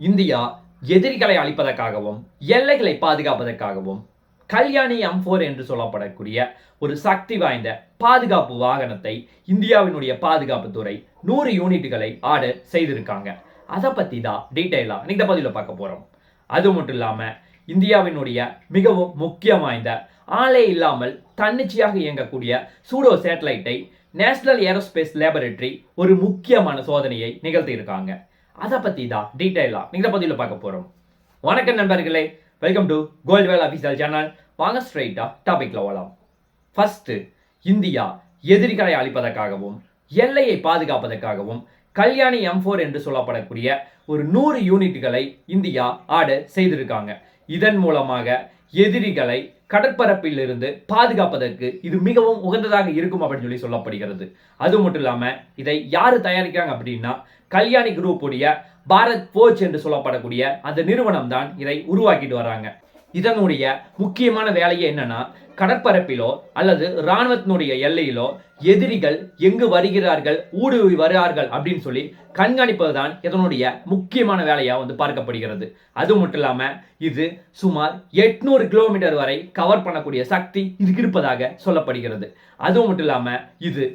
India எதிரிகளை அழிப்பதற்காகவும் எல்லைகளை பாதுகாப்பதற்காகவும் Kalyani M four என்று சொல்லப்படக்கூடிய ஒரு சக்தி வாய்ந்த பாதுகாப்பு வாகனத்தை இந்தியாவினுடைய பாதுகாப்புத்துறை நூறு யூனிட்டுகளை ஆர்டர் செய்திருக்காங்க. அதை பற்றி தான் டீட்டெயிலாக இந்த பதிவில் பார்க்க போகிறோம் அது மட்டும் இல்லாமல் இந்தியாவினுடைய மிகவும் முக்கியம் வாய்ந்த ஆளே இல்லாமல் தன்னிச்சையாக இயங்கக்கூடிய சூடோ சேட்டலைட்டை நேஷனல் ஏரோஸ்பேஸ் லேபரேட்டரி ஒரு முக்கியமான சோதனையை நிகழ்த்தியிருக்காங்க. அதை பற்றி தான் டீட்டெயிலாக இந்த பதிவில் பார்க்க போகிறோம் வணக்கம் நண்பர்களே welcome to Goldwell official channel வாங்க ஸ்ட்ரைட்டாக டாபிக்கில் வரலாம் ஃபஸ்ட்டு இந்தியா எதிரிகளை அழிப்பதற்காகவும் எல்லையை பாதுகாப்பதற்காகவும் கல்யாணி எம் ஃபோர் என்று சொல்லப்படக்கூடிய ஒரு நூறு யூனிட்டுகளை இந்தியா ஆர்டர் செய்திருக்காங்க. இதன் மூலமாக எதிரிகளை கடற்பரப்பில் இருந்து பாதுகாப்பதற்கு இது மிகவும் உகந்ததாக இருக்கும் அப்படின்னு சொல்லி சொல்லப்படுகிறது. அது மட்டும் இல்லாமல் இதை யாரு தயாரிக்கிறாங்க அப்படின்னா கல்யாணி குரூப் உடைய பாரத் போர்ச் என்று சொல்லப்படக்கூடிய அந்த நிறுவனம் தான் இதை உருவாக்கிட்டு வராங்க. இதனுடைய முக்கியமான வேலையை என்னன்னா கடற்பரப்பிலோ அல்லது இராணுவத்தினுடைய எல்லையிலோ எதிரிகள் எங்கு வருகிறார்கள் ஊடுருவி வருகிறார்கள் அப்படின்னு சொல்லி கண்காணிப்பது தான் இதனுடைய முக்கியமான வேலையா வந்து பார்க்கப்படுகிறது. அது மட்டும் இல்லாம இது சுமார் எட்நூறு கிலோமீட்டர் வரை கவர் பண்ணக்கூடிய சக்தி இதுக்கு இருப்பதாக சொல்லப்படுகிறது. அது மட்டும் இல்லாம இது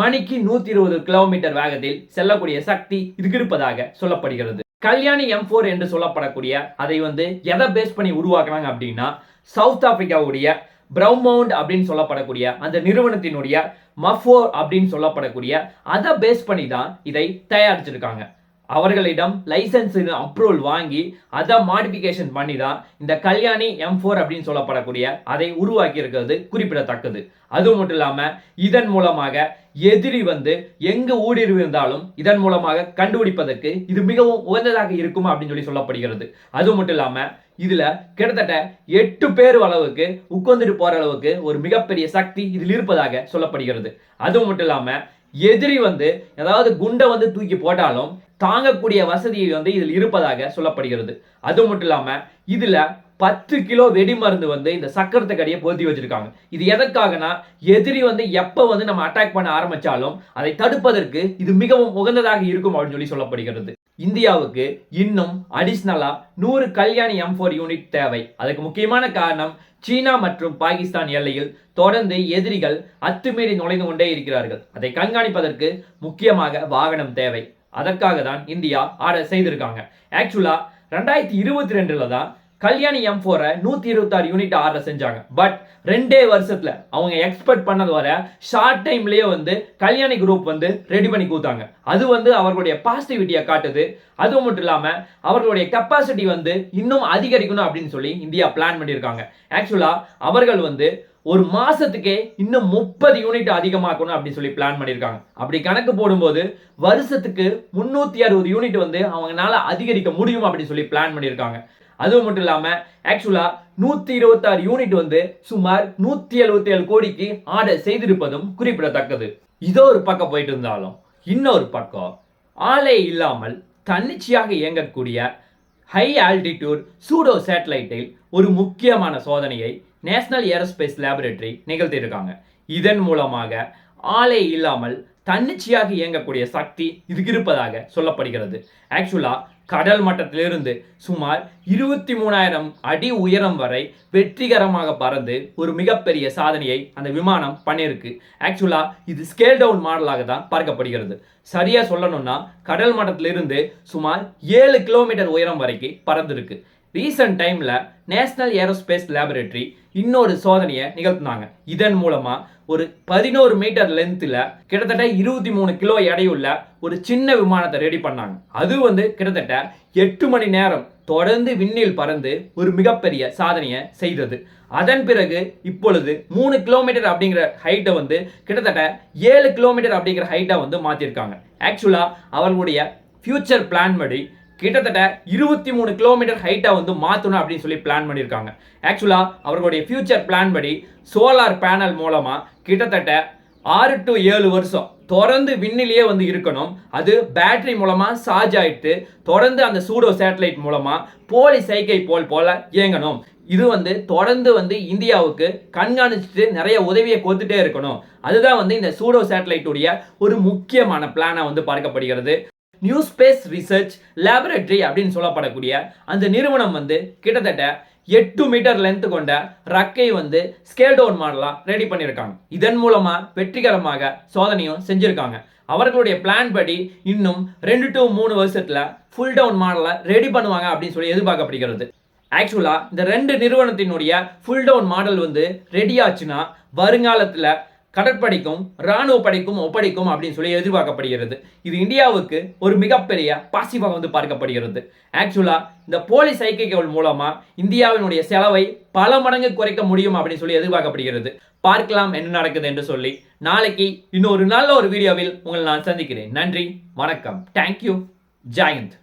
மணிக்கு நூத்தி இருபது கிலோமீட்டர் வேகத்தில் செல்லக்கூடிய சக்தி இதுக்கு இருப்பதாக சொல்லப்படுகிறது. கல்யாணி எம் ஃபோர் என்று சொல்லப்படக்கூடிய அதை வந்து எதை பேஸ் பண்ணி உருவாக்குறாங்க அப்படின்னா சவுத் ஆப்பிரிக்காவுடைய பிரவுமவுண்ட் அப்படின்னு சொல்லப்படக்கூடிய அந்த நிறுவனத்தினுடைய மஃபோர் அப்படின்னு சொல்லப்படக்கூடிய அதை பேஸ் பண்ணி தான் இதை தயாரிச்சிருக்காங்க. அவர்களிடம் லைசன்ஸ் அப்ரூவல் வாங்கி அதை மாடிஃபிகேஷன் பண்ணி தான் இந்த கல்யாணி எம் ஃபோர் அப்படின்னு சொல்லப்படக்கூடிய அதை உருவாக்கி இருக்கிறது குறிப்பிடத்தக்கது. அது மட்டும் இல்லாமல் இதன் மூலமாக எதிரி வந்து எங்கு ஊடுருவிருந்தாலும் இதன் மூலமாக கண்டுபிடிப்பதற்கு இது மிகவும் உகந்ததாக இருக்கும் அப்படின்னு சொல்லி சொல்லப்படுகிறது. அது மட்டும் இல்லாம இதுல கிட்டத்தட்ட எட்டு பேர் அளவுக்கு உட்கார்ந்துட்டு போற அளவுக்கு ஒரு மிகப்பெரிய சக்தி இதில் இருப்பதாக சொல்லப்படுகிறது. அது மட்டும் இல்லாம எதிரி வந்து ஏதாவது குண்டை வந்து தூக்கி போட்டாலும் தாங்கக்கூடிய வசதியை வந்து இதில் இருப்பதாக சொல்லப்படுகிறது. அது மட்டும் இல்லாமல் இதில் பத்து கிலோ வெடி மருந்து வந்து இந்த சக்கரத்தை அடியே பொருத்தி வச்சிருக்காங்க. இது எதற்காகனா எதிரி வந்து எப்போ வந்து நம்ம அட்டாக் பண்ண ஆரம்பிச்சாலும் அதை தடுப்பதற்கு இது மிகவும் உகந்ததாக இருக்கும் அப்படின்னு சொல்லி சொல்லப்படுகிறது. இந்தியாவுக்கு இன்னும் அடிஷ்னலாக நூறு கல்யாணி எம் ஃபோர் யூனிட் தேவை. அதுக்கு முக்கியமான காரணம் சீனா மற்றும் பாகிஸ்தான் எல்லையில் தொடர்ந்து எதிரிகள் அத்துமீறி நுழைந்து கொண்டே இருக்கிறார்கள். அதை கண்காணிப்பதற்கு முக்கியமாக வாகனம் தேவை. அதற்காக தான் இந்தியா ஆர்டர் செய்திருக்காங்க. ஆக்சுவலா ரெண்டாயிரத்தி இருபத்தி ரெண்டுல தான் கல்யாணி எம் ஃபோரை நூற்றி இருபத்தாறு யூனிட் ஆர்டர் செஞ்சாங்க. பட் ரெண்டே வருஷத்துல அவங்க எக்ஸ்பெக்ட் பண்ணது வர ஷார்ட் டைம்லயே வந்து கல்யாணி குரூப் வந்து ரெடி பண்ணி கொடுத்தாங்க. அது வந்து அவர்களுடைய பாசிட்டிவிட்டியை காட்டுது. அது மட்டும் இல்லாமல் அவர்களுடைய கெப்பாசிட்டி வந்து இன்னும் அதிகரிக்கணும் அப்படின்னு சொல்லி இந்தியா பிளான் பண்ணியிருக்காங்க. ஆக்சுவலா அவர்கள் வந்து ஒரு மாசத்துக்கே இன்னும் முப்பது யூனிட் அதிகமாக்கணும் அப்படின்னு சொல்லி பிளான் பண்ணியிருக்காங்க. அப்படி கணக்கு போடும்போது வருஷத்துக்கு முன்னூத்தி அறுபது யூனிட் வந்து அவங்களால அதிகரிக்க முடியும் அப்படின்னு சொல்லி பிளான் பண்ணியிருக்காங்க. அது மட்டும் இல்லாமல் ஆக்சுவலாக நூற்றி இருபத்தாறு யூனிட் வந்து சுமார் நூற்றி எழுபத்தி ஏழு கோடிக்கு ஆர்டர் செய்திருப்பதும் குறிப்பிடத்தக்கது. இதோ ஒரு பக்கம் போயிட்டு இருந்தாலும் இன்னொரு பக்கம் ஆலை இல்லாமல் தன்னிச்சையாக இயங்கக்கூடிய ஹை ஆல்டிடியூட் சூடோ சேட்டலைட்டில் ஒரு முக்கியமான சோதனையை நேஷனல் ஏரோஸ்பேஸ் லேபரேட்டரி நிகழ்த்தியிருக்காங்க. இதன் மூலமாக ஆலை இல்லாமல் தன்னிச்சையாக இயங்கக்கூடிய சக்தி இதுக்கு இருப்பதாக சொல்லப்படுகிறது. ஆக்சுவலாக கடல் மட்டத்திலிருந்து சுமார் இருபத்தி மூணாயிரம் அடி உயரம் வரை வெற்றிகரமாக பறந்து ஒரு மிகப்பெரிய சாதனையை அந்த விமானம் பண்ணியிருக்கு. ஆக்சுவலாக இது ஸ்கேல் டவுன் மாடலாக தான் பார்க்கப்படுகிறது. சரியாக சொல்லணும்னா கடல் மட்டத்திலிருந்து சுமார் ஏழு கிலோமீட்டர் உயரம் வரைக்கும் பறந்துருக்கு. ரீசன்ட் டைமில் நேஷனல் ஏரோஸ்பேஸ் லேபரேட்டரி இன்னொரு சோதனையை நிகழ்த்தினாங்க. இதன் மூலமாக ஒரு பதினோரு மீட்டர் லென்த்தில் கிட்டத்தட்ட இருபத்தி மூணு கிலோ எடையுள்ள ஒரு சின்ன விமானத்தை ரெடி பண்ணாங்க. அது வந்து கிட்டத்தட்ட எட்டு மணி நேரம் தொடர்ந்து விண்ணில் பறந்து ஒரு மிகப்பெரிய சாதனையை செய்தது. அதன் பிறகு இப்பொழுது மூணு கிலோமீட்டர் அப்படிங்கிற ஹைட்டை வந்து கிட்டத்தட்ட ஏழு கிலோமீட்டர் அப்படிங்கிற ஹைட்டை வந்து மாற்றிருக்காங்க ஆக்சுவலாக அவர்களுடைய ஃபியூச்சர் பிளான் படி கிட்டத்தட்ட இருபத்தி மூணு கிலோமீட்டர் ஹைட்டை வந்து மாற்றணும் அப்படின்னு சொல்லி பிளான் பண்ணியிருக்காங்க. ஆக்சுவலாக அவர்களுடைய ஃபியூச்சர் பிளான் படி சோலார் பேனல் மூலமாக கிட்டத்தட்ட ஆறு டு ஏழு வருஷம் தொடர்ந்து விண்ணிலேயே வந்து இருக்கணும். அது பேட்டரி மூலமாக சார்ஜ் ஆகிட்டு தொடர்ந்து அந்த சூடோ சேட்டலைட் மூலமாக போலி சைக்கை போல் போல இயங்கணும். இது வந்து தொடர்ந்து வந்து இந்தியாவுக்கு கண்காணிச்சுட்டு நிறைய உதவியை கொடுத்துட்டே இருக்கணும். அதுதான் வந்து இந்த சூடோ சேட்டலைட்டுடைய ஒரு முக்கியமான பிளானாக வந்து பார்க்கப்படுகிறது. நியூ ஸ்பேஸ் ரிசர்ச் லேபரேட்டரி அப்படின்னு சொல்லப்படக்கூடிய அந்த நிறுவனம் வந்து கிட்டத்தட்ட எட்டு மீட்டர் லென்த் கொண்ட ரக்கை வந்து ஸ்கேல் டவுன் மாடலாக ரெடி பண்ணியிருக்காங்க. இதன் மூலமாக வெற்றிகரமாக சோதனையும் செஞ்சுருக்காங்க. அவர்களுடைய பிளான் படி இன்னும் ரெண்டு டு மூணு வருஷத்தில் ஃபுல் டவுன் மாடலை ரெடி பண்ணுவாங்க அப்படின்னு சொல்லி எதிர்பார்க்கப்படுகிறது. ஆக்சுவலாக இந்த ரெண்டு நிறுவனத்தினுடைய ஃபுல் டவுன் மாடல் வந்து ரெடி ஆச்சுன்னா வருங்காலத்தில் கடற்படைக்கும் ராணுவ படைக்கும் ஒப்படைக்கும் அப்படின்னு சொல்லி எதிர்பார்க்கப்படுகிறது. இது இந்தியாவுக்கு ஒரு மிகப்பெரிய பாசிவாக வந்து பார்க்கப்படுகிறது. ஆக்சுவலாக இந்த போலி சைக்கைகள் மூலமாக இந்தியாவினுடைய செலவை பல மடங்கு குறைக்க முடியும் அப்படின்னு சொல்லி எதிர்பார்க்கப்படுகிறது. பார்க்கலாம் என்ன நடக்குது என்று சொல்லி நாளைக்கு இன்னொரு நல்ல ஒரு வீடியோவில் உங்களை நான் சந்திக்கிறேன். நன்றி வணக்கம். தேங்க்யூ ஜெயந்த்